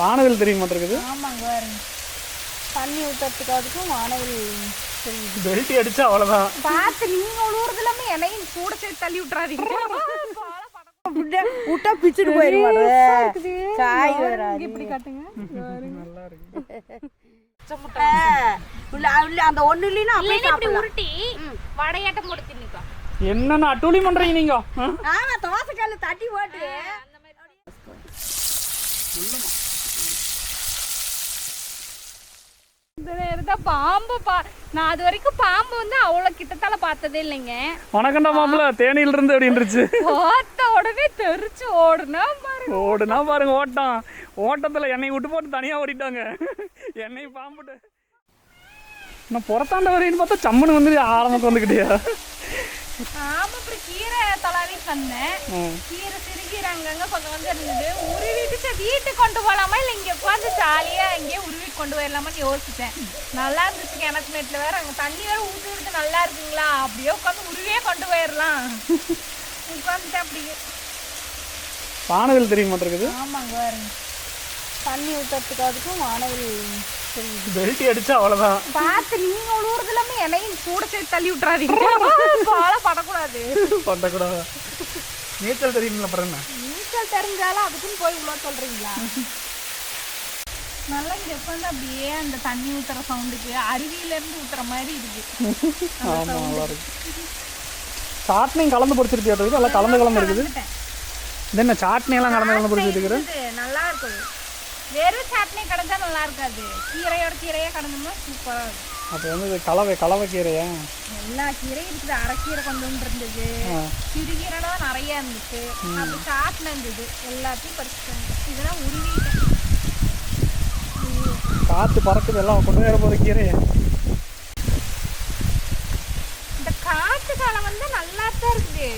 வானவில் தெரிய மாட்டிருக்குது ஆமாங்க பாருங்க தண்ணி ஊற்றுறதுக்கு அதுக்கும் வானவில் தெரியுது பெல்ட்டி அடிச்சா அவ்வளோதான் பார்த்து நீங்க உழுவுறது இல்லாம என்னையும் கூட சேர்த்து தள்ளி விட்டுறாதீங்க. விட்டா பிச்சுட்டு போயிருவாரு. காய் வராது. இப்படி காட்டுங்க. நல்லா இருக்கு. அந்த ஒண்ணு இல்லைன்னா அப்படியே இப்படி உருட்டி வடையாட்டம் போட்டு தின்னிக்கோ. என்னென்ன பண்றீங்க நீங்க? ஆமா தோசை கல்லு தட்டி போட்டு. பாம்பு பா நான் அது வரைக்கும் பாம்பு வந்து அவ்வளவு கிட்டத்தால பார்த்ததே இல்லைங்க. வணக்கம்டா மாப்பிள்ள தேனியில இருந்து அப்படின்றுச்சு பார்த்த உடனே தெரிச்சு ஓடுனா பாருங்க. ஓடுனா பாருங்க ஓட்டம். ஓட்டத்துல என்னை விட்டு போட்டு தனியா ஓடிட்டாங்க. என்னை பாம்புட்டு. நான் புறத்தாண்ட வரையும் பார்த்தா சம்மனு வந்து ஆரம்பக்கு வந்துக்கிட்டியா ஆமா அப்புறம் கீரை தலாவி வந்தேன் கீரை சிறுகீரை அங்கங்க கொஞ்சம் கொஞ்சம் இருந்தது. உருவிட்டு வீட்டுக்கு கொண்டு போகலாமா இல்லை இங்கே உட்காந்து ஜாலியா இங்கேயே உருவி கொண்டு போயிடலாமான்னு யோசிச்சேன். நல்லா இருந்துச்சு கிணத்து மேட்டில் வேற. அங்கே தண்ணி வேற விட்டு நல்லா இருக்குங்களா? அப்படியே உட்காந்து உருவியே கொண்டு போயிடலாம். உட்காந்துட்டேன் அப்படியே. வானவில் தெரிய மாட்டிருக்குது ஆமாங்க தண்ணி ஊற்றுறதுக்கு அதுக்கும் வானவில் பெல்ட்டி அடிச்சா அவ்வளோதான் பார்த்து நீங்க உழுவுறது இல்லாம என்னையும் கூட சேர்த்து தள்ளி விட்டுறாதீங்க. பாலை படக்கூடாது. பண்ணக்கூடாது நீச்சல் அப்புறம் என்ன? நீச்சல் தெரிஞ்சாலும் அதுக்குன்னு போய் உள்ள சொல்றீங்களா? நல்லா இங்க உட்காந்து அப்படியே அந்த தண்ணி ஊத்துற சவுண்டுக்கு அருவியில இருந்து ஊத்துற மாதிரி இருக்கு. ஆமா நல்லா இருக்கு. சாட்னியும் கலந்து பொடிச்சிருக்கியா எல்லாம் கலந்து கலந்து இருக்குது இது என்ன சாட்னி எல்லாம் கலந்து கலந்து பொடிச்சிட்டு இது நல்லா இருக்கும் வெறும் சட்னி கிடைச்சா நல்லா இருக்காது. கீரையோட கீரையா கடந்தோம்னா சூப்பரா இருக்கும். அப்போ வந்து இது கலவை கலவை கீரையா? எல்லா கீரையும் இருக்குது. அரைக்கீரை கொண்டு வந்து இருந்தது. ஆ. சிறுகீரை தான் நிறைய இருந்துச்சு. அப்புறம் சாட்டில் இருந்தது. எல்லாத்தையும் பறிச்சுட்டாங்க இதெல்லாம் உருவிட்டேன் காற்று பறக்குது. எல்லாம் கொண்டு வர போகிற கீரையை. இந்த காற்று காலம் வந்து நல்லா தான் இருக்குது.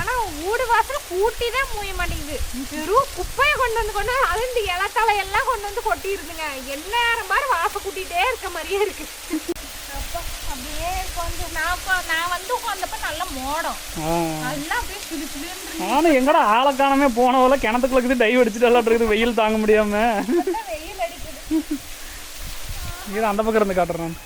ஆனா ஊடு வாசல் கூட்டி தான் மூய மாட்டேங்குது. வெறும் குப்பையை கொண்டு வந்து கொண்டு அது இந்த இலத்தலை எல்லாம் கொண்டு வந்து கொட்டிடுதுங்க எந்நேரம் மாதிரி வாசல் கூட்டிகிட்டே இருக்க மாதிரியே இருக்கு. அப்பா, அப்படியே கொஞ்சம் நான் நான் வந்து உட்காந்தப்ப நல்ல மோடம். அப்படியே நானும் எங்கடா ஆளை காணாமே போனவள கிணத்துக்குள்ள இருக்குது டைவ் அடிச்சுட்டு இருக்குது வெயில் தாங்க முடியாம. வெயில் அடிக்குது. அந்த பக்கம் இருந்து காட்டுறேன். நான்.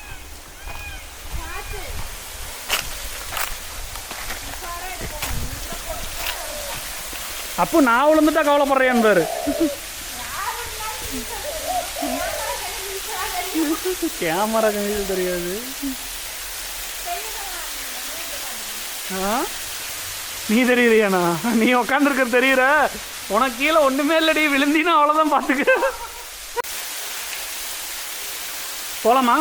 அப்போ நான் விழுந்துட்டா கவலைப்படுறேன் பேர் கேமரா கண்ணில் தெரியாது. ஆ? நீ தெரியுறியாண்ணா? நீ உக்காந்துருக்க தெரியுற? உனக்கு கீழே ஒன்றுமே இல்லடி விழுந்தினா அவ்வளோதான் பார்த்துக்க போகலாமா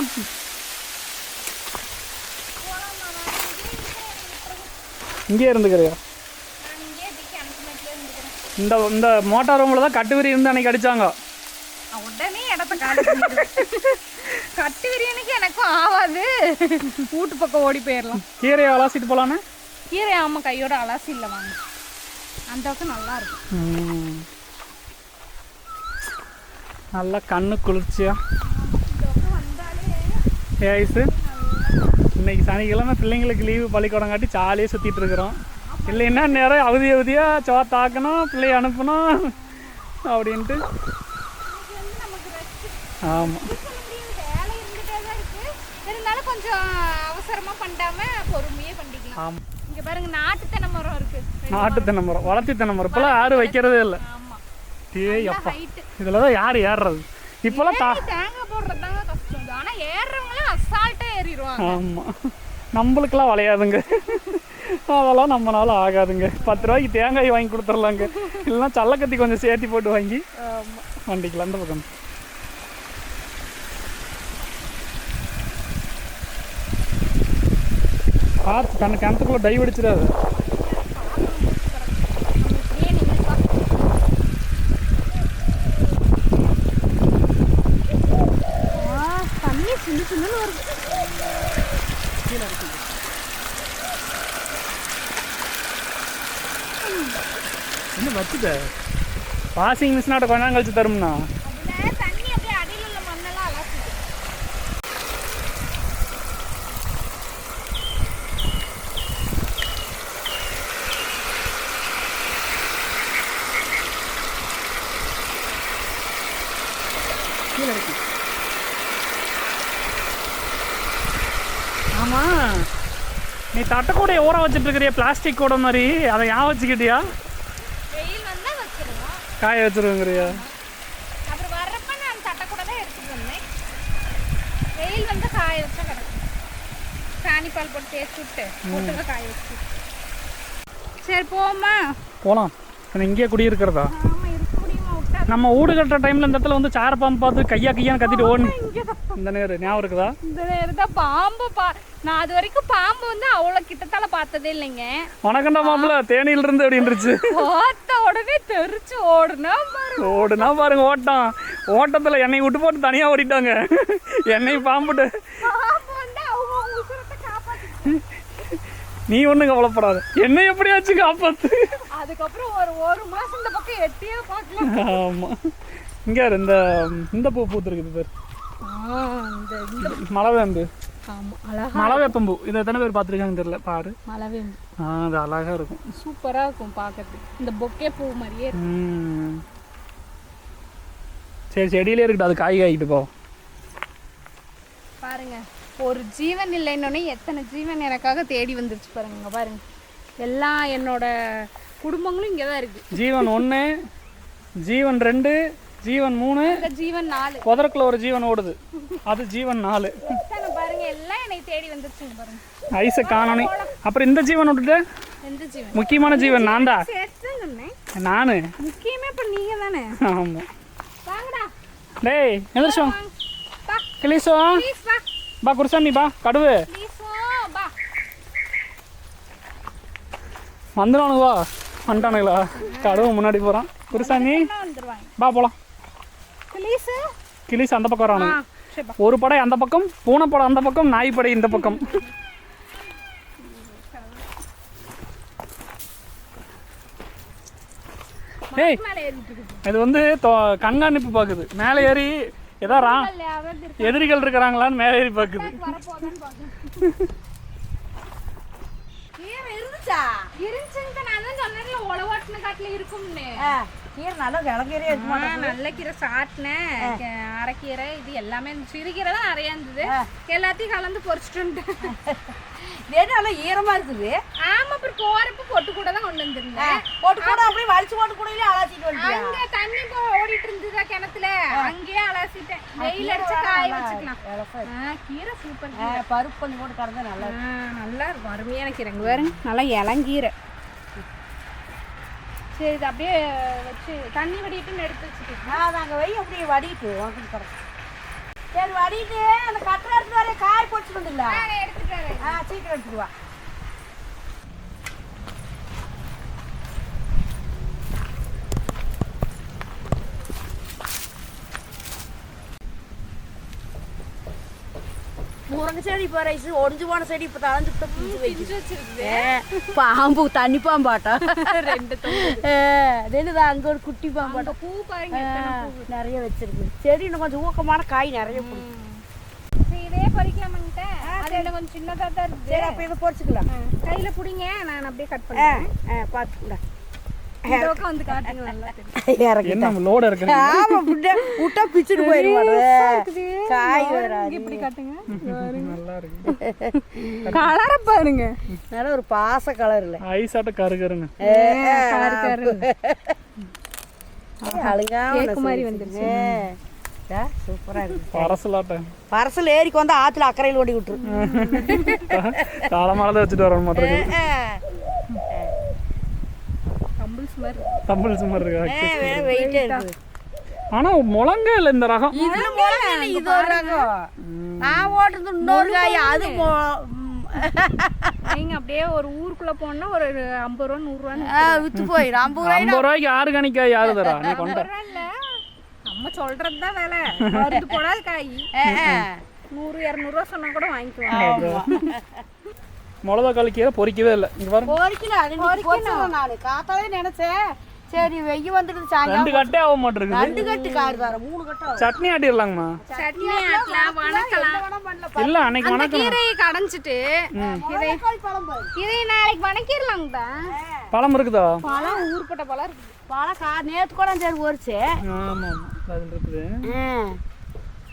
இங்கே இருந்துக்கிறியா நான் இங்கேயே போய் கிணத்து மேட்டிலே இருந்துக்கிறேன். இந்த இந்த மோட்டார் ரூமில் தான் கட்டுவிரி இருந்து அன்னைக்கு அடிச்சாங்க. உடனே இடத்த காலி கட்டு விரியனுக்கு எனக்கும் ஆகாது வீட்டு பக்கம் ஓடி போயிடலாம் கீரையை அலாசிட்டு போலான்னு கீரை ஆமா கையோட அலசி இல்லை வாங்க. அந்த அளவுக்கு நல்லா இருக்கும். நல்லா கண்ணு குளிர்ச்சியா? ஏ ஐஸு இன்னைக்கு சனிக்கிழமை பிள்ளைங்களுக்கு லீவு பள்ளிக்கூடம் காட்டி ஜாலியாக சுற்றிட்டு இருக்கிறோம். இல்லைன்னா நேரம்? அவதி அவதியாக சோத்தாக்கணும் பிள்ளைய அனுப்பணும் அப்படின்ட்டு. ஆமாம் இருந்தாலும் கொஞ்சம் அவசரமா பண்ணாம பொறுமையே பண்ணிக்கலாம் ஆமாம் இங்க பாருங்க நாட்டு தென்னை மரம் இருக்கு. நாட்டு தென்னை மரம் வளர்த்தி தென்னை மரம். இப்போலாம் யாரும் வைக்கிறதே இல்லை. ஆமா. ஏய் அப்பா. இதில் தான் யார் ஏறுறது? இப்போலாம் தா தேங்காய் போடுறது தாங்க கஷ்டம். ஆனா ஏறுறவங்களாம் அசால்ட்டா ஏறிடுவாங்க. ஆமாம் நம்மளுக்கெல்லாம் வளையாதுங்க. அதெல்லாம் நம்மளால ஆகாதுங்க. பத்து ரூபாய்க்கு தேங்காய் வாங்கி கொடுத்துர்லாங்க. இல்லைன்னா சல்லக்கத்தி கொஞ்சம் சேர்த்தி போட்டு வாங்கி வண்டிக்கலாம் அந்த பக்கம். பார்த்து தன் கிணத்துக்குள்ள டைவ் அடிச்சிடாது. சின்ன சின்ன வருது. என்ன வச்சுட்ட வாஷிங் மிஷினாட்ட கொஞ்ச நேரம் கழிச்சு அலசுது. கீழே இருக்கு ஆமா. நீ தட்டக்கூடைய ஊற வச்சுட்டு இருக்கிறிய பிளாஸ்டிக் கூட மாதிரி. அதை யா வச்சுக்கிட்டியா? காய வச்சிருங்கிறியா அப்புறம் வர்றப்ப நான் தட்டை கூட தான் எடுத்துட்டு வந்தேன். வெயில் வந்து காய வச்சா கிடக்கும். சாணி பால் போட்டு தேய்ச்சி விட்டு போட்டுங்க காய வச்சு. சரி போமா நான் இங்கேயே குடியிருக்கிறதா? நம்ம ஊடு கட்டுற டைம்ல இந்த இடத்துல வந்து சார பாம்பு பார்த்து கையா கையான்னு கத்திட்டு ஓடு இந்த நேரம் ஞாபகம் இருக்குதா? இந்த நேரம் தான் பாம்பு பா நான் அது வரைக்கும் பாம்பு வந்து அவ்வளோ கிட்டத்தால பார்த்ததே இல்லைங்க. வணக்கண்டா மாப்பிள்ள. தேனியில இருந்து அப்படின்றுச்சு பார்த்த உடனே தெரிச்சு ஓடுனா பாரு ஓடுனா பாருங்க ஓட்டம். ஓட்டத்துல என்னை விட்டு போட்டு தனியா ஓடிட்டாங்க. என்னை பாம்புட்டு. நீ ஒண்ணும் கவலைப்படாத. என்னை எப்படியாச்சும் காப்பாத்து? அதுக்கப்புறம் ஒரு ஒரு மாசம் இந்த பக்கம் எட்டியே பார்க்கல. ஆமா. இங்க இந்த இந்த பூ பூத்துருக்குது பேர். இந்த இந்த. மலவேம்பு ஆமா அழகா மலவேப்பம்பூ இதை எத்தனை பேர் பார்த்துருக்காங்கன்னு தெரியல. பாரு. மலவே ஆ அது அழகா இருக்கும். சூப்பரா இருக்கும் பார்க்கறதுக்கு. இந்த பொக்கே பூ மாதிரியே இருக்கும். ம். சரி செடியிலே இருக்கட்டும். அது காய் காய்கிட்டு போ. பாருங்க. ஒரு ஜீவன் இல்லைன்னொன்னே எத்தனை ஜீவன் எனக்காக தேடி வந்துருச்சு பாருங்க. இங்க பாருங்க. எல்லாம் என்னோட குடும்பங்களும் இங்கே தான் இருக்கு. ஜீவன் ஒன்று ஜீவன் ரெண்டு ஜீவன் மூணு. இந்த ஜீவன் நாலு. புதற்குள்ள ஒரு ஜீவன் ஓடுது. அது ஜீவன் நாலு. எத்தனை எல்லாம் என்னை தேடி வந்துருச்சுங்க பாருங்க. ஐஸை காணோனே. அப்புறம் இந்த ஜீவன் விட்டுட்டு? எந்த ஜீவன்? முக்கியமான ஜீவன் நான் தான் சேர்த்து சொன்னேன் நானு? முக்கியமே இப்போ நீங்க தானே ஆமா. வாங்கடா. டேய் எந்திரிச்சோ பா கிளீசோ. பா குருசாமி பா கடுவு. ப்ளீஸ் வா வந்துடுவானுங்க வா வந்துட்டானுங்களா? கடுவு முன்னாடி போகிறான் குருசாமி பா போலாம். ப்ளீஸ் கிளீஸ் அந்த பக்கம் வரானுங்க. ஒரு படை அந்த பக்கம் பூனை படை அந்த பக்கம் நாய் படை இந்த பக்கம். ஏய் மேலே ஏறிட்டு இருக்குது. இது வந்து தொ- கண்காணிப்பு பார்க்குது மேலே ஏறி ஏதோ ரா இல்ல, அவர் இருக்கு. எதிரிகள் இருக்கிறாங்களான்னு மேலே ஏறி பார்க்குது இருந்துச்சா? இருந்துச்சுங்க நான் தான் சொன்னேன்ல உழவாட்டின காட்டுல இருக்கும்னு. கீரை நல்லா கிழங்கீரையே இருக்கு நல்ல கீரை சாட்டினேன் அரைக்கீரை இது எல்லாமே. சிறுகீரை தான் நிறைய இருந்தது. எல்லாத்தையும் கலந்து வந்துட்டேன். வேணும் நல்லா ஈரமா இருக்குது ஆமா அப்புறம் போறப்ப பொட்டு கூட தான் கொண்டு வந்திருந்தேன். போட்டு கூட அப்படியே வலிச்சு போட்டு கூட அலாச்சிட்டு வந்துட்டியா? அங்க தண்ணி போ ஓடிட்டு இருந்ததா கிணத்துல? அங்கேயே அலசிட்டேன். வெயில் அடிச்சு காய வச்சுக்கலாம். கீரை சூப்பர் பருப்பு கொஞ்சம் போட்டு கறந்தா நல்லா நல்லா இருக்கும். அருமையான கீரைங்க. பாருங்க நல்லா இளங்கீரை. சரி இது அப்படியே வச்சு தண்ணி வடிட்டுன்னு எடுத்து ஆ, அது அங்கே வை அப்படியே வடிட்டு உனக்கு கிடக்கு சரி வடிட்டு அந்த கட்டரை எடுத்து வர காய் போட்டு வந்துடல எடுத்துட்டு ஆ சீக்கிரம் எடுத்துட்டு வா. முருங்கை செடி இப்போ ரைஸ் ஒடிஞ்சு போன செடி இப்போ தளஞ்சு ஏ, பாம்பு தண்ணி பாம்பாட்டா ரெண்டு ரெண்டு அங்க ஒரு குட்டி பாம்பாட்டா பூ பாருங்க. நிறைய வச்சிருக்கு. செடி இன்னும் கொஞ்சம் ஊக்கமான காய் நிறைய இதே பறிக்கலாமாங்கிட்ட அது என்ன கொஞ்சம் சின்னதா தான் இருக்குது சரி அப்போ இதை பொறிச்சுக்கலாம். கையில புடிங்க. நான் அப்படியே கட் பண்ணுறேன் பார்த்துக்கலாம் விட்டா பிச்சுட்டு போயிடுவாடு காய் இப்படி காட்டுங்க? நல்லா இருக்கு. கலர பாருங்க. நல்ல ஒரு பாச கலர் இல்லை. ஐஸாட்ட கருகருன்னு கலர் கலர் அழுகாம கேக்கு மாதிரி வந்துருச்சு. சூப்பரா இருக்கு. பரசலாட்ட. பரசல் ஏரிக்கு வந்து ஆத்துல அக்கறையில் ஓடி விட்டுரு. காலமால தான் வச்சுட்டு வர மாட்டேங்குது இருக்கு? வெயிட்டே இருக்குது. ஆனா முழங்க இல்லை இந்த ரகம். இதுல முளை இல்லை, இது ஒரு ரகம். நான் ஓட்டுறது இன்னொரு காய் அது. நீங்க அப்படியே ஒரு ஊருக்குள்ள போனா ஒரு ஐம்பது ரூபா நூறு ஆ, வித்து போயிடும் ஐம்பது ரூபாய் ஐம்பது ரூபாய்க்கு ஆர்கானிக்கா யாரு தரா? நீ கொண்ட. ரூபா நம்ம சொல்றது தான் வேலை. மருந்து போடாத காய். நூறு இரநூறுவா சொன்னா கூட வாங்கிக்குவாங்க மிளகா கலக்கியை பொறிக்கவே இல்லை. இங்க பாருங்க. நான். காத்தாலே நினைச்சேன். சரி வெய்ய வந்துடுது ரெண்டு சாயங்காலம் கட்டே ஆக மாட்டேங்குது ரெண்டு கட்டு கார் தர மூணு கட்டு. சட்னி ஆட்டிடலாங்கம்மா. சட்னி ஆட்டலாம் வணக்கலாம். இல்ல அன்னைக்கு வணக்கம் கீரையை கடைஞ்சிட்டு பாரு. இதை நாளைக்கு வணக்கிடலாங்க தான் பழம் இருக்குதா? பழம் ஊர்பட்ட பழம் இருக்குது. பழம் கா நேத்து கூட சரி ஒரிச்சு ஆமா அது இருக்குது.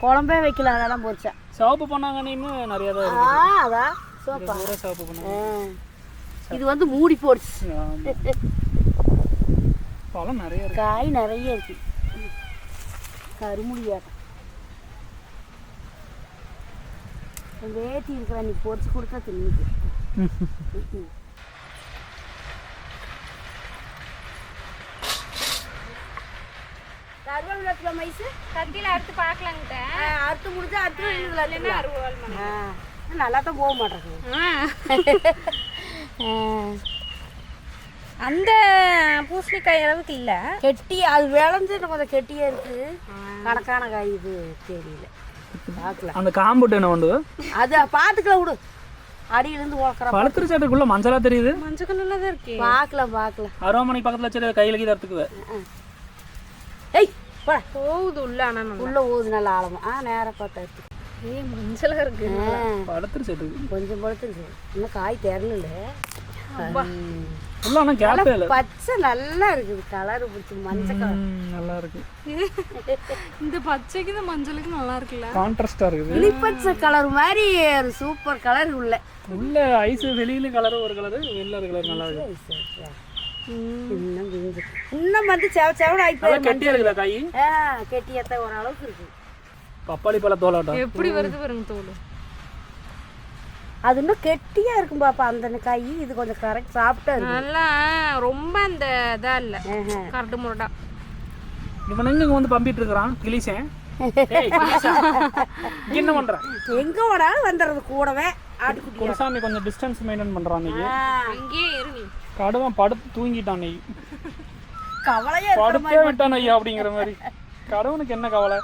குழம்பே வைக்கல அதெல்லாம் பொரிச்சா சிவப்பு பண்ணாங்கன்னு நிறைய தான் ஆ இருக்கு அதான் சோப்பா? இது வந்து மூடி போடுச்சு. பழம் நிறைய இருக்கு. காய் நிறைய இருக்கு. கருமுடியாட்டம் வேட்டி இருக்கிற நீ பொரிச்சு கொடுத்தா தின்னுக்கு. கருவேப்பிலை மைசு? கத்தியில அறுத்து பார்க்கலாங்கிட்ட அறுத்து முடிஞ்சா அறுத்து அறுபது நல்லா தான் போக மாட்டேங்குது. அந்த பூசணிக்காய் அளவுக்கு இல்ல. கெட்டி அது விளைஞ்சு கொஞ்சம் கெட்டியா இருக்கு. கணக்கான காய் இது தெரியல. பார்க்கலாம் அந்த காம்புட்டு என்ன உண்டு அது பார்த்துக்கலாம் விடு. அடியிலேருந்து உழக்கிற பழுத்துரு சட்டுக்குள்ள மஞ்சளா தெரியுது. மஞ்சள் கலர்ல தான் இருக்கு. பார்க்கலாம் பார்க்கலாம் அருவாமனை பக்கத்துல வச்சு கையில கீழ எடுத்துக்குவேன் ஏய் போடா. போகுது உள்ள ஆனா நல்லா. உள்ள ஊது நல்லா ஆழமா ஆ நேராக பார்த்தா இருக்கு ஏய் மஞ்சளா இருக்கு. பழுத்துரு சட்டுக்கு கொஞ்சம் பழுத்துருக்கு இன்னும் காய் இல்லை. பச்சை நல்லா இருக்குது கலர் பிடிச்சி மஞ்சள் கலர் நல்லா இருக்கு. இந்த பச்சைக்கு இந்த மஞ்சளுக்கு நல்லா இருக்குல்ல. கான்ட்ராஸ்டா இருக்குது. கிளிப்பச்சை கலர் மாதிரி ஒரு சூப்பர் கலர் உள்ள. உள்ள ஐஸ் வெளியில கலர் ஒரு கலர் வெளில ஒரு கலர் நல்லா இருக்கு. இன்னும் வந்து செவ ஆகி நல்லா கெட்டியா இருக்குதா காய்? ஆ கெட்டியத்தை ஓரளவுக்கு இருக்கு. பப்பாளி பழ தோலாட்டம் எப்படி வருது பாருங்க தோல். அது இன்னும் கெட்டியா இருக்கும் பாப்பா அந்த காய். இது கொஞ்சம் கரெக்ட் சாப்பிட்டா இருக்கு. நல்லா ரொம்ப அந்த இதா இல்ல. கரடு முரடா. இவன் எங்க இங்க வந்து பம்பிட்டு இருக்கிறான் கிளிசேன் என்ன பண்ற? எங்க ஓடாலும் வந்துடுறது கூடவே. ஆட்டுக்குட்டி குருசாமி கொஞ்சம் டிஸ்டன்ஸ் மெயின்டைன் பண்றான் இன்னைக்கு. அங்கேயே இரு நீ கடுவன் படுத்து தூங்கிட்டான் நீ கவலையா படுத்தே விட்டான் ஐயா அப்படிங்கிற மாதிரி. கடவுனுக்கு என்ன கவலை?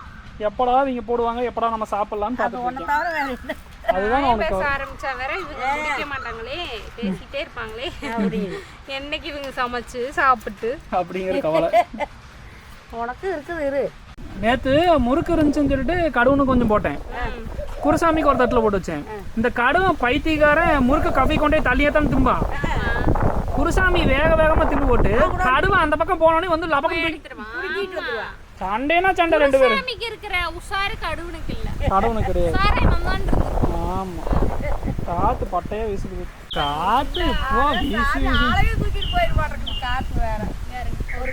எப்படா இவங்க போடுவாங்க எப்படா நம்ம சாப்பிடலாம்னு பார்த்துட்டு அதுதான் அவனுக்கு பேச ஆரம்பிச்சா வேற இவங்க குடிக்க மாட்டாங்களே பேசிட்டே இருப்பாங்களே. என்னைக்கு இவங்க சமைச்சு சாப்பிட்டு. அப்படிங்கிற கவலை. உனக்கு இருக்குது இரு. நேத்து முறுக்கு இருந்துச்சுன்னு சொல்லிட்டு கடுவுன்னு கொஞ்சம் போட்டேன். குருசாமிக்கு ஒரு தட்டுல போட்டு வச்சேன். இந்த கடுவன் பைத்தியக்காரன் முறுக்கு கவி கொண்டே தள்ளியே தான் திம்பான் குருசாமி வேக வேகமா தின்னு போட்டு கடுவன் அந்த பக்கம் போனோடனே வந்து லபக்கம் சண்டைனா சண்டை ரெண்டு பேரும். சாமிக்கு இருக்கிற உஷாரு கடுவனுக்கு இல்ல. கடவுனுக்கு கிடையாது. உஷாரை வந்தான் ஆமா. காத்து பட்டையா வீசுது. காத்து இப்போ வீசு வீசு. அழகு தூக்கிட்டு போயிட மாட்டேங்குது காற்று வேற. ஒரு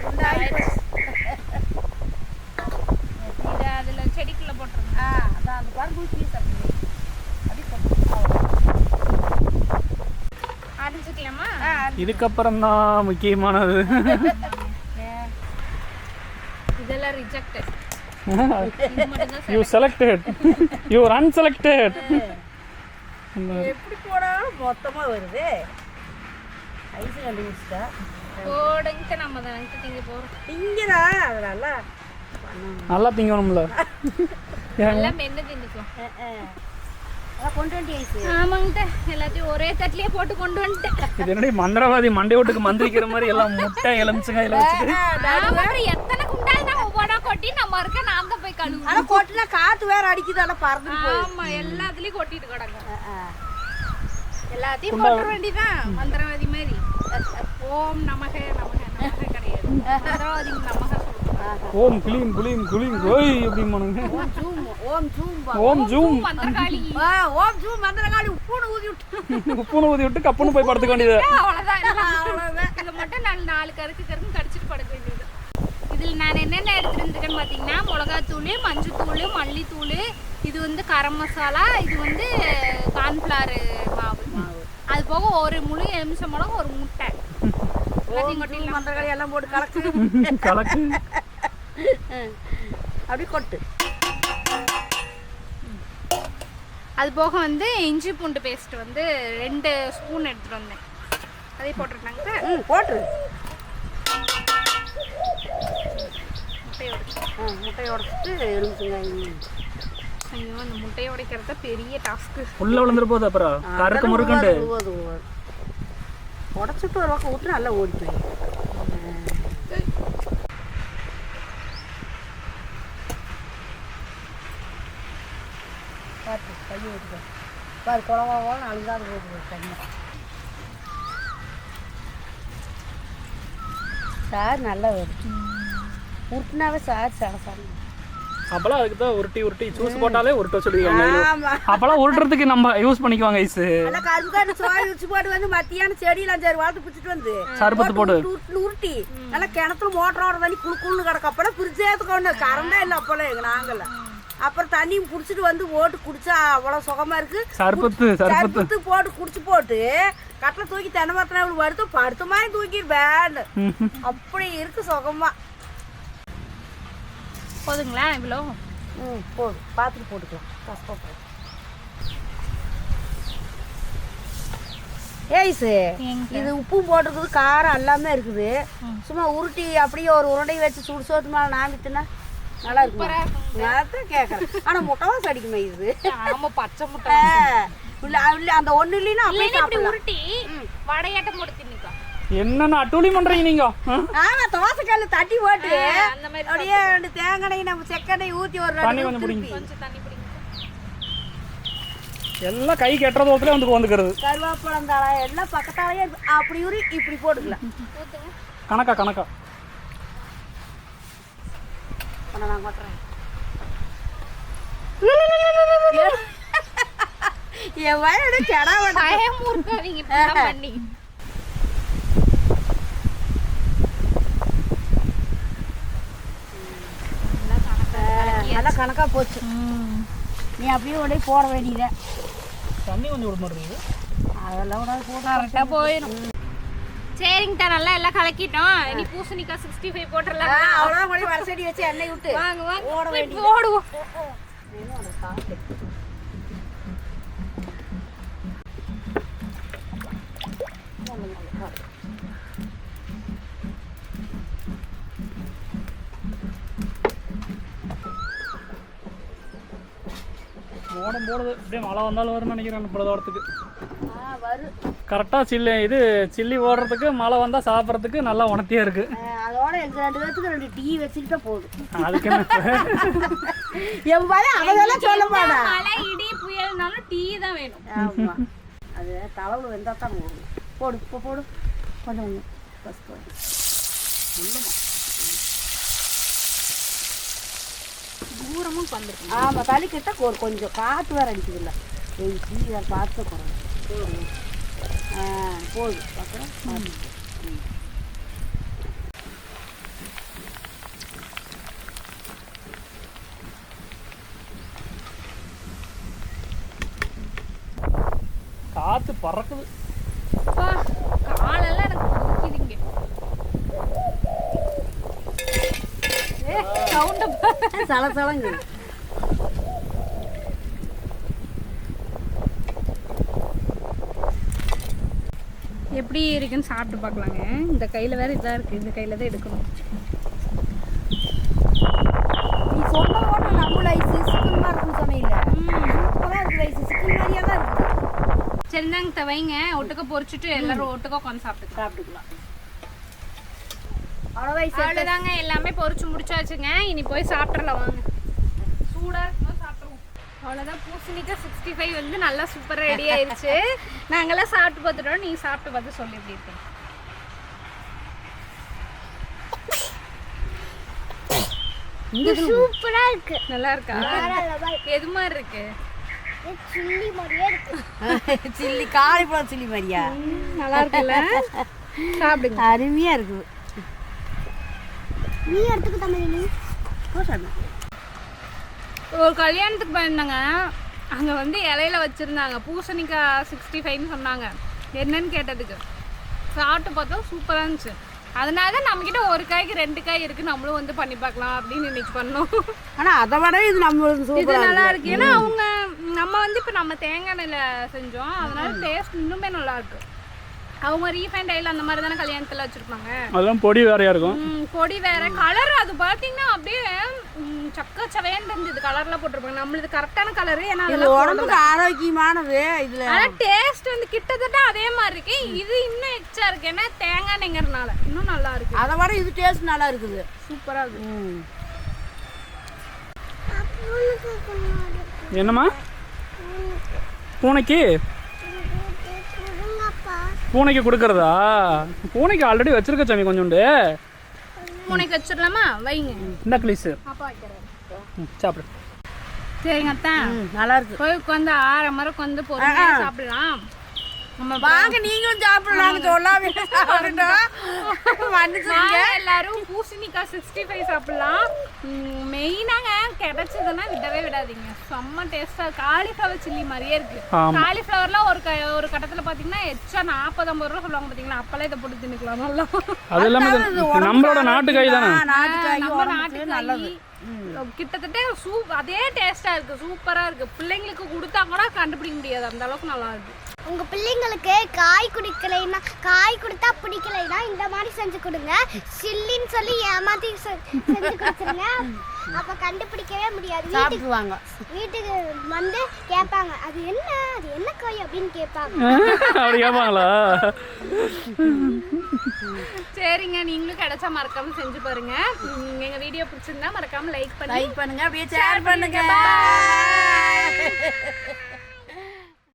இது அதுல செடிக்குள்ள போட்டுருங்க. ஆ அதான் அந்த பாரு தூக்கி வீசு இதுக்கப்புறம் தான் முக்கியமானது. Rejected you selected you unselected எப்படி போனாலும் மொத்தமா வருது ஐஸ் கண்டுபிடிச்சிட்டா போடுங்க நம்ம தான் திங்க போறோம் திங்கிறா அது நல்லா நல்லா திங்கணும்ல எல்லாம் மென்னு தின்னுக்கும் அதான் கொண்டு வந்து ஐஸ் ஆமாங்கிட்ட எல்லாத்தையும் ஒரே தட்டிலேயே போட்டு கொண்டு வந்துட்டேன் இது என்னடி மந்திரவாதி மண்டை ஓட்டுக்கு மந்திரிக்கிற மாதிரி எல்லாம் முட்டை எலுமிச்சங்க வச்சுட்டு அப்புறம் எத்தனை ஒவ்வொன்றா கொட்டி நம்ம இருக்க நான் தான் போய் கழுவு ஆனா கொட்டினா காத்து வேற அடிக்குது ஆனா பறந்து ஆமா எல்லாத்துலயும் கொட்டிட்டு கிடங்க எல்லாத்தையும் போட்டுற வேண்டியதான் மந்திரவாதி மாதிரி. ஓம் நமக நமக நமக கிடையாது. மந்திரவாதி நமக ஓம் கிளீம் குளீம் குளீம் கோய் அப்படிமானுங்க ஓம் ஜூம் ஓம் ஜூம். ஓம் ஜூம். மந்திரகாளி. ஆ, ஓம் ஜூம் மந்திரகாளி உப்புன்னு ஊதி விட்டு. உப்புன்னு ஊதி விட்டு கப்புன்னு போய் படுத்துக்க வேண்டியது. அவ்வளவுதான் இதுல- இதுல மட்டும் நாலு நாலு கருக்கு கருக்கு கடிச்சிட்டு படுக்க வேண்டியது. இதுல நான் என்னென்ன எடுத்துருந்துருக்கேன்னு பாத்தீங்கன்னா மிளகாத்தூள் மஞ்சத்தூள் மல்லித்தூள் இது வந்து கரம் மசாலா இது வந்து கார்ன்ஃபிளவர் மாவு. அது போக ஒரு முழு எலுமிச்சம் மிளகு ஒரு முட்டை. மந்திரகாளி எல்லாம் போட்டு கலக்கு. கலக்கு. அப்படி கொட்டு. அது போக வந்து இஞ்சி பூண்டு பேஸ்ட் வந்து ரெண்டு ஸ்பூன் எடுத்துட்டு வந்தேன். அதே போட்டிருந்தாங்க ம் போட்டுரு. முட்டையை உடைச்சு. ஆ, முட்டையை உடச்சிட்டு எலுமிச்சங்காய் ஐயோ அந்த முட்டையை உடைக்கிறது பெரிய டாஸ்க்கு உள்ள விழுந்துரு போகுது அப்புறம். கருக்கு முறுக்குண்டு. உடச்சிட்டு ஒரு பக்கம் விட்டு நல்லா ஓடி போய் பார்த்து கையை ஓட்டிக்க பாரு குழவாவும் அழுங்காது போகுது தண்ணி சார் நல்லா வரும் உருட்டுனாவே சார் சடசாங்க அப்பெல்லாம் அதுக்கு தான் உருட்டி உருட்டி ஜூஸ் போட்டாலே உருட்ட சொல்லிருக்காங்க ஆமா. அப்பெல்லாம் உருட்டுறதுக்கு நம்ம யூஸ் பண்ணிக்குவாங்க ஐஸ். கரும்பு சோய் உரிச்சு போட்டு வந்து மத்தியானம் செடியில் அஞ்சாறு வாரத்து பிடிச்சிட்டு வந்து சர்பத்து போடு. உருட்டி, நல்லா கிணத்துல மோட்டர் ஓட தண்ணி குளு குளுன்னு கிடக்கு அப்பெல்லாம் ஃப்ரிட்ஜே கொண்டு கரண்டே இல்லை அப்பெல்லாம் எங்க நாங்கள்ல. அப்புறம் தண்ணி குடிச்சிட்டு வந்து போட்டு குடிச்சா அவ்வளோ சுகமா இருக்கு. சர்பத்து சர்பத்து போட்டு குடிச்சு போட்டு கட்டில தூக்கி தென்னை மரத்துல அவள் படுத்து மாதிரி தூக்கி பேண்ட் ம்ஹும். அப்படி இருக்கு சுகமா. போதுங்களா? இவ்வளோ ம் போடு பார்த்துட்டு போட்டுக்கலாம். கஷ்டம் போடு ஏய்ஸு இது உப்பும் போட்டிருக்குது காரம் எல்லாமே இருக்குது. சும்மா உருட்டி அப்படியே ஒரு உருண்டை வச்சு சுடு சோத்து மேலே நாமித்துனா நல்லா இருக்கும்? அதான் கேட்குறேன் ஆனால் முட்டைவாசம் அடிக்குமே இது? ஆமா பச்சை முட்டை. இல்ல அந்த ஒண்ணு இல்லைன்னா அப்படியே உருட்டி வடையாட்டம் தின்னுக்கோ என்னென்ன அட்டூழி பண்றீங்க நீங்க? ஆமா தோசைக்கல்ல தட்டி போட்டு அந்த மாதிரி அப்படியே ரெண்டு தேங்காய் நம்ம செக்கெண்ணெய் ஊத்தி ஒரு தண்ணி கொஞ்சம். பிடிங்க. கொஞ்சம் தண்ணி பிடிங்க எல்லாம் கை கெட்டுற தூரத்துல வந்து வந்துக்கிறது கருவேப்பிலம் தழை எல்லாம் பக்கத்தாலேயே. அப்படி உரி இப்படி போட்டுக்கலாம் கணக்கா கணக்கா நான் கொட்டுறேன் என் வயடு கெடா பண்ணி நல்லா கணக்கா போச்சு. நீ அப்படியே உடனே போட வேண்டியதே. தண்ணி கொஞ்சம் விட மாட்டேங்குது. அதெல்லாம் விடாது போட கரெக்டா போயிடும் சரிங்கட்டா நல்லா எல்லாம் கலக்கிட்டோம். இனி பூசணிக்காய் சிக்ஸ்டி ஃபைவ் போட்டுடலாம் அவ்வளோதான் கொண்டு வரிசடி வச்சு எண்ணெய் விட்டு. வாங்க வாங்க. ஓட போடுது. அப்படியே மழை வந்தாலும் வரும்னு நினைக்கிறேன் வரும் கரெக்டாக சில்லி இது சில்லி ஓடுறதுக்கு மழை வந்தால் சாப்பிட்றதுக்கு நல்லா உணர்த்தியாக இருக்கு. அதோட எனக்கு ரெண்டு பேத்துக்கு ரெண்டு டீ வச்சுக்கிட்டா போதும். அதுக்கு என்ன? என் பையன் அதெல்லாம் சொல்ல மாட்டான் மழை இடி புயல்னாலும் டீ தான் வேணும். ஆமா. அது தலைவில் வெந்தால் தான் போடும் போடு இப்போ போடு. கொஞ்சம் கொஞ்சம் ஃபஸ்ட் போடு. தூரமும் வந்துருக்கு ஆமாம் தள்ளி கிட்ட ஒரு கொஞ்சம் காற்று வேறு அடிக்குது இல்லை என் டீ வேறு பார்த்து போடுறேன் போடு ஆ போடு அப்புறம் பார்த்து காற்று பறக்குது. ஏ, sound அ பாரு. சல சலங்கு. எப்படி இருக்குன்னு சாப்பிட்டு பார்க்கலாங்க. இந்த கையில் வேற இதாக இருக்குது இந்த கையில் தான் எடுக்கணும். நீ சொன்ன ஓட்ட நம்ம ஐஸ் சிக்கன் மாதிரி இருக்குன்னு சொன்னீங்க சூப்பராக இருக்குது ஐஸ் சிக்கன் தான் இருக்குது சரி இந்தாங்க த வைங்க. ஒட்டுக்க பொரிச்சிட்டு எல்லாரும் ஒட்டுக்க உட்காந்து சாப்பிட்டுக்கலாம். சாப்பிட்டுக்கலாம். ஐஸ் அவ்வளோதாங்க எல்லாமே பொரிச்சு முடிச்சாச்சுங்க. இனி போய் சாப்பிட்றலாம் வாங்க. சூடாக இருக்கும்போது சாப்பிட்ருவோம் அவ்வளோதான் பூசணிக்காய் சிக்ஸ்டி ஃபைவ் வந்து நல்லா சூப்பராக ரெடி ஆயிருச்சு. நாங்கெல்லாம் சாப்பிட்டு பார்த்துட்டோம். நீங்கள் சாப்பிட்டு பார்த்து சொல்லி எப்படி இருக்கு சூப்பரா இருக்கு. நல்லா இருக்கா? எது மாதிரி இருக்கு? சில்லி மாதிரியே இருக்கு. சில்லி காலிஃப்ளவர் சில்லி மாதிரியா? நல்லா இருக்குல்ல? சாப்பிடுங்க. அருமையாக இருக்குது நீ எடுத்துக்க தமிழ் ஒரு கல்யாணத்துக்கு போயிருந்தாங்க. அங்கே வந்து இலையில வச்சுருந்தாங்க. பூசணிக்காய் சிக்ஸ்டி ஃபைவ்னு சொன்னாங்க. என்னன்னு கேட்டதுக்கு. சாப்பிட்டு பார்த்தா சூப்பராக இருந்துச்சு. அதனால தான் நம்மக்கிட்ட ஒரு காய்க்கு ரெண்டு காய் இருக்குது நம்மளும் வந்து பண்ணி பார்க்கலாம் அப்படின்னு இன்னைக்கு பண்ணோம். ஆனால் அதை விட இது நம்ம இது நல்லா இருக்கு. ஏன்னா அவங்க நம்ம வந்து இப்போ நம்ம தேங்காய் எண்ணெயில் செஞ்சோம். அதனால டேஸ்ட் இன்னுமே நல்லா இருக்கு. அவங்க ரீஃபைண்ட் ஆயில் அந்த மாதிரி தானே கல்யாணத்தில் வச்சுருப்பாங்க? அதெல்லாம் பொடி வேறையாக இருக்கும். பொடி வேற. கலர் அது பாத்தீங்கன்னா அப்படியே சக்க சவையன்னு இருந்தது கலர்ல போட்டிருப்பாங்க. நம்மளுது கரெக்டான கலரு ஏன்னா உடம்புக்கு ஆரோக்கியமானது இதில். ஆனா டேஸ்ட் வந்து கிட்டத்தட்ட அதே மாதிரி இருக்கு. இது இன்னும் எக்ஸ்ட்ரா இருக்கு. ஏன்னா தேங்காய் எண்ணெய்ங்கிறதுனால. இன்னும் நல்லா இருக்கு. அதை விட இது டேஸ்ட் நல்லா இருக்குது. சூப்பரா இருக்கு. என்னம்மா? பூனைக்கு? பூனைக்கு கொடுக்கறதா? பூனைக்கு ஆல்ரெடி வச்சிருக்க சாமி கொஞ்சோண்டு. பூனைக்கு வச்சிடலாமா? வைங்க. இந்த ம், சாப்பிடு. சரிங்க அத்தான் நல்லா இருக்கு. போய் உட்காந்து ஆற மரம் உட்காந்து பொறுமையா சாப்பிடலாம். வாங்க நீங்களும் சாப்பிடலாம். நாங்க சொல்லாம சாப்பிட்டுட்டோம். எல்லாரும் பூசணிக்காய் சிக்ஸ்டி ஃபைவ் சாப்பிடலாம் மெயினாங்க கிடைச்சதுன்னா விடவே விடாதீங்க. செம்ம டேஸ்டா காலிஃப்ளவர் சில்லி மாதிரியே இருக்கு. காலிஃப்ளவர்லாம் ஒரு க ஒரு கட்டத்துல பாத்தீங்கன்னா எச்சா நாற்பது ஐம்பது ரூபா சொல்லுவாங்க பாத்தீங்களா? அப்பெல்லாம் இதை போட்டு தின்னுக்கலாம். நல்லா. அது இல்லாம இது நம்மளோட நாட்டுக்காய் தானே? நாட்டுக்காய் நம்ம நாட்டுக்காய். கிட்டத்தட்ட சூப் அதே டேஸ்டா இருக்கு. சூப்பரா இருக்கு. பிள்ளைங்களுக்கு கொடுத்தா கூட கண்டுபிடிக்க முடியாது. அந்த அளவுக்கு நல்லா இருக்கு. உங்க பிள்ளைங்களுக்கு காய் குடிக்கலைன்னா காய் கொடுத்தா பிடிக்கலைன்னா இந்த மாதிரி செஞ்சு கொடுங்க. சில்லின்னு சொல்லி ஏமாத்தி செ- செஞ்சு கொடுத்துருங்க. அப்ப கண்டுபிடிக்கவே முடியாது. வீட்டுக்கு சாப்பிடுவாங்க. வீட்டுக்கு வந்து கேட்பாங்க அது என்ன? அது என்ன காய்? அப்படின்னு கேட்பாங்க. அப்படி கேட்பாங்களா? சரிங்க நீங்களும் கிடைச்சா மறக்காம செஞ்சு பாருங்க. உம், எங்க வீடியோ பிடிச்சிருந்தா மறக்காம லைக் பண்ணி லைக் பண்ணுங்க அப்படியே ஷேர் பண்ணுங்க.